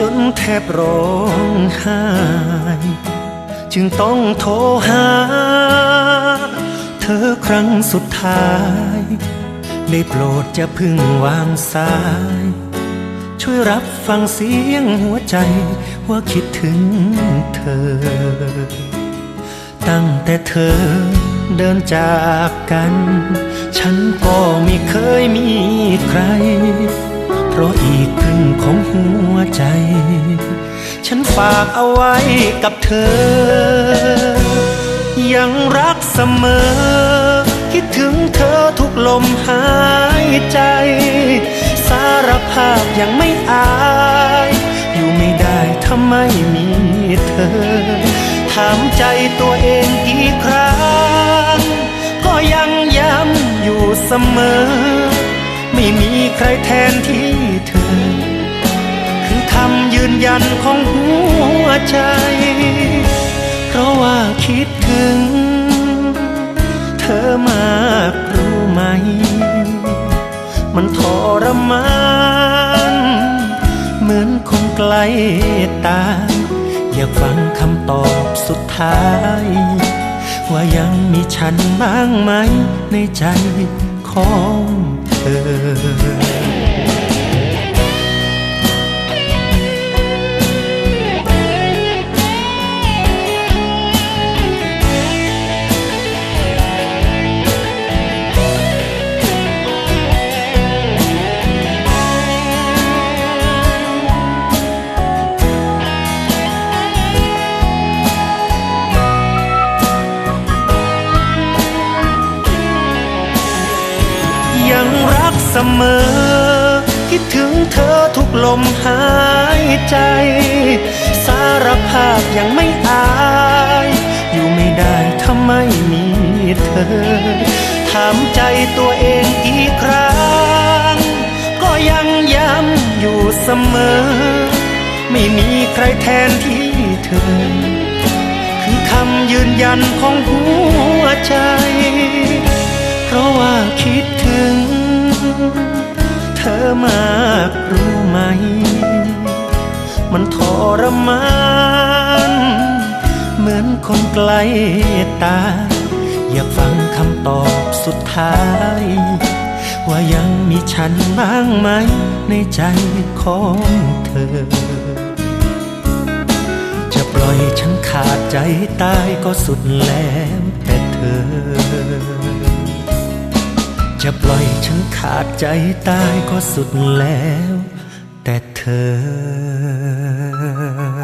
จนแทบร้องไห้ จึงต้องโทรหา เธอครั้งสุดท้าย ได้โปรดจะพึ่งวางสาย ช่วยรับฟังเสียงหัวใจว่าคิดถึงเธอ ตั้งแต่เธอเดินจากกัน ฉันก็ไม่เคยมีใคร ใจ ฉันฝากเอาไว้กับเธอ ยังรักเสมอ คิดถึงเธอทุกลมหายใจ สารภาพยังไม่อาย อยู่ไม่ได้ถ้าไม่มีเธอ ถามใจตัวเองกี่ครั้ง ก็ยังย้ำอยู่เสมอ ไม่มีใครแทนที่เธอำยืนยันของหัวใจ เพราะว่าคิดถึง เธอมากรู้ไหม มันทรมาน เหมือนคนไกลตา อยากฟังคำตอบสุดท้าย ว่ายังมีฉันบ้างไหมในใจของเธอ ยังรักเสมอ คิดถึงเธอทุกลมหายใจ สารภาพยังไม่อาย อยู่ไม่ได้ถ้าไม่มีเธอ ถามใจตัวเองกี่ครั้ง ก็ยังย้ำอยู่เสมอ ไม่มีใครแทนที่เธอ คือคำยืนยันของหัวใจ เธอมากรู้ไหม มันทรมาน เหมือนคนไกลตา อยากฟังคำตอบสุดท้าย ว่ายังมีฉันบ้างไหม ในใจของเธอ จะปล่อยฉันขาดใจตายก็สุดแล้วแต่เธอ จะปล่อยฉันขาดใจตายก็สุดแล้ว แต่เธอ